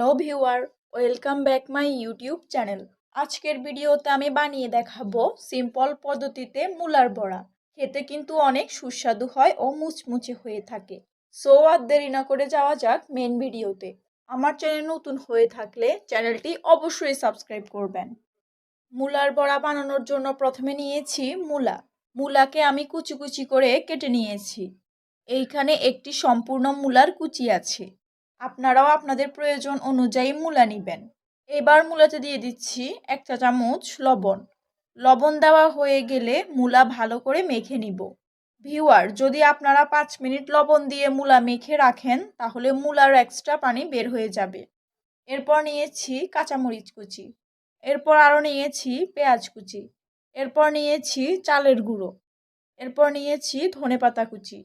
Hello viewer welcome back my YouTube channel আজকের ভিডিওতে আমি বানিয়ে দেখাবো সিম্পল পদ্ধতিতে মূলার বড়া। খেতে কিন্তু অনেক সুস্বাদু হয় ও মুচমুচে হয়ে থাকে। সো আর দেরি না করে যাওয়া যাক মেন ভিডিওতে। আমার চ্যানেল নতুন হয়ে থাকলে চ্যানেলটি অবশ্যই সাবস্ক্রাইব করবেন। মূলার বড়া বানানোর জন্য প্রথমে নিয়েছি মূলা। মূলাকে আমি কুচি কুচি করে কেটে নিয়েছি। এইখানে একটি সম্পূর্ণ মূলার কুচি আছে। আপনারাও আপনাদের প্রয়োজন অনুযায়ী মূলা নেবেন। এবার মূলাতে দিয়ে দিচ্ছি এক চা চামচ লবণ। লবণ দেওয়া হয়ে গেলে মূলা ভালো করে মেখে নিব। ভিউয়ার, যদি আপনারা পাঁচ মিনিট লবণ দিয়ে মূলা মেখে রাখেন, তাহলে মূলার এক্সট্রা পানি বের হয়ে যাবে। এরপর নিয়েছি কাঁচামরিচ কুচি। এরপর আরও নিয়েছি পেঁয়াজ কুচি। এরপর নিয়েছি চালের গুঁড়ো। এরপর নিয়েছি ধনেপাতা কুচি।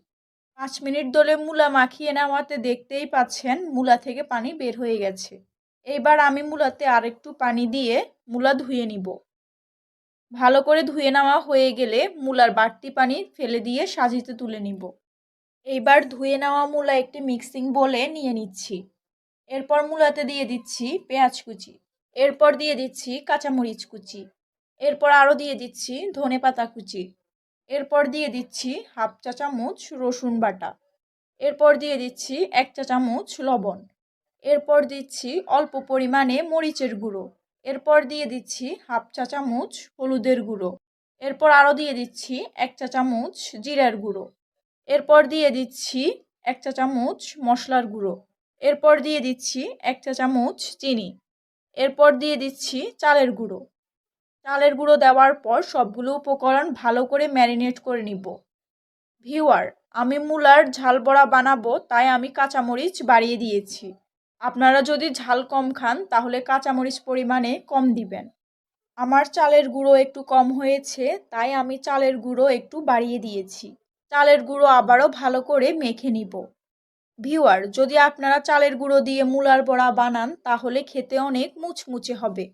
পাঁচ মিনিট ধরে মূলা মাখিয়ে নেওয়াতে দেখতেই পাচ্ছেন মূলা থেকে পানি বের হয়ে গেছে। এইবার আমি মূলাতে আরেকটু পানি দিয়ে মূলা ধুয়ে নিব। ভালো করে ধুয়ে নেওয়া হয়ে গেলে মূলার বাড়তি পানি ফেলে দিয়ে সাজিতে তুলে নিব। এইবার ধুয়ে নেওয়া মূলা একটি মিক্সিং বলে নিয়ে নিচ্ছি। এরপর মূলাতে দিয়ে দিচ্ছি পেঁয়াজ কুচি। এরপর দিয়ে দিচ্ছি কাঁচামরিচ কুচি। এরপর আরও দিয়ে দিচ্ছি ধনে পাতা কুচি। এরপর দিয়ে দিচ্ছি হাফ চা চামচ রসুন বাটা। এরপর দিয়ে দিচ্ছি এক চা চামচ লবণ। এরপর দিচ্ছি অল্প পরিমাণে মরিচের গুঁড়ো। এরপর দিয়ে দিচ্ছি হাফ চা চামচ হলুদের গুঁড়ো। এরপর আরও দিয়ে দিচ্ছি এক চা চামচ জিরার গুঁড়ো। এরপর দিয়ে দিচ্ছি এক চা চামচ মশলার গুঁড়ো। এরপর দিয়ে দিচ্ছি এক চা চামচ চিনি। এরপর দিয়ে দিচ্ছি চালের গুঁড়ো। চালের গুঁড়ো দেওয়ার পর সবগুলো উপকরণ ভালো করে ম্যারিনেট করে নিব। ভিউয়ার, আমি মূলার ঝাল বড়া বানাবো, তাই আমি কাঁচামরিচ বাড়িয়ে দিয়েছি। আপনারা যদি ঝাল কম খান, তাহলে কাঁচামরিচ পরিমাণে কম দিবেন। আমার চালের গুঁড়ো একটু কম হয়েছে, তাই আমি চালের গুঁড়ো একটু বাড়িয়ে দিয়েছি। চালের গুঁড়ো আবারও ভালো করে মেখে নিব। ভিওয়ার যদি আপনারা চালের গুঁড়ো দিয়ে মূলার বড়া বানান, তাহলে খেতে অনেক মুচমুচে হবে।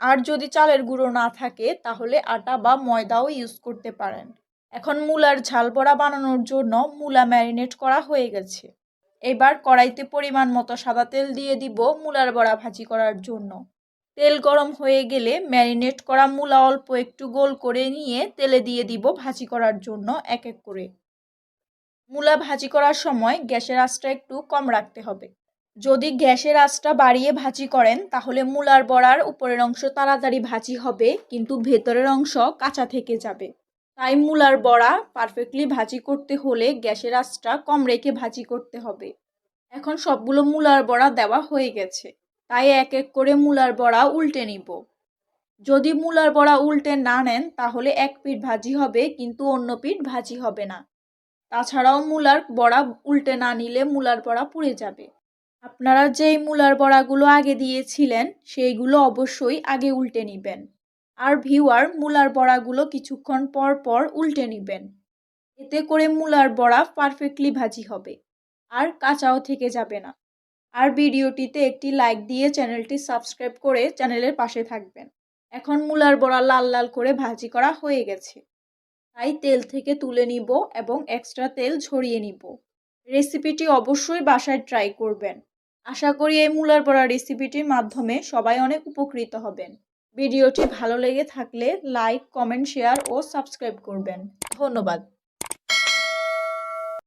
আর যদি চালের গুঁড়ো না থাকে, তাহলে আটা বা ময়দাও ইউজ করতে পারেন। এখন মূলার ঝাল বড়া বানানোর জন্য মূলা ম্যারিনেট করা হয়ে গেছে। এবার কড়াইতে পরিমাণ মতো সাদা তেল দিয়ে দিব মূলার বড়া ভাজি করার জন্য। তেল গরম হয়ে গেলে ম্যারিনেট করা মূলা অল্প একটু গোল করে নিয়ে তেলে দিয়ে দিব ভাজি করার জন্য এক এক করে। মূলা ভাজি করার সময় গ্যাসের আঁচটা একটু কম রাখতে হবে। যদি গ্যাসের আঁচটা বাড়িয়ে ভাজি করেন, তাহলে মূলার বড়ার উপরের অংশ তাড়াতাড়ি ভাজি হবে, কিন্তু ভেতরের অংশ কাঁচা থেকে যাবে। তাই মূলার বড়া পারফেক্টলি ভাজি করতে হলে গ্যাসের আঁচটা কম রেখে ভাজি করতে হবে। এখন সবগুলো মূলার বড়া দেওয়া হয়ে গেছে। তাই এক এক করে মূলার বড়া উল্টে নিব। যদি মূলার বড়া উল্টে না নেন, তাহলে এক পিঠ ভাজি হবে, কিন্তু অন্য পিঠ ভাজি হবে না। তাছাড়াও মূলার বড়া উল্টে না নিলে মূলার বড়া পুড়ে যাবে। আপনারা যেই মূলার বড়াগুলো আগে দিয়েছিলেন, সেইগুলো অবশ্যই আগে উল্টে নেবেন। আর ভিউয়ার, মূলার বড়াগুলো কিছুক্ষণ পর পর উল্টে নেবেন। এতে করে মূলার বড়া পারফেক্টলি ভাজি হবে। আর কাঁচাও থেকে যাবে না। আর ভিডিওটিতে একটি লাইক দিয়ে চ্যানেলটি সাবস্ক্রাইব করে চ্যানেলের পাশে থাকবেন। এখন মূলার বড়া লাল লাল করে ভাজি করা হয়ে গেছে। তাই তেল থেকে তুলে নিব এবং এক্সট্রা তেল ঝরিয়ে নিব। রেসিপিটি অবশ্যই বাসায় ট্রাই করবেন। আশা করি এই মূলার বড়া রেসিপিটির মাধ্যমে সবাই অনেক উপকৃত হবেন। ভিডিওটি ভালো লেগে থাকলে লাইক কমেন্ট শেয়ার ও সাবস্ক্রাইব করবেন। ধন্যবাদ।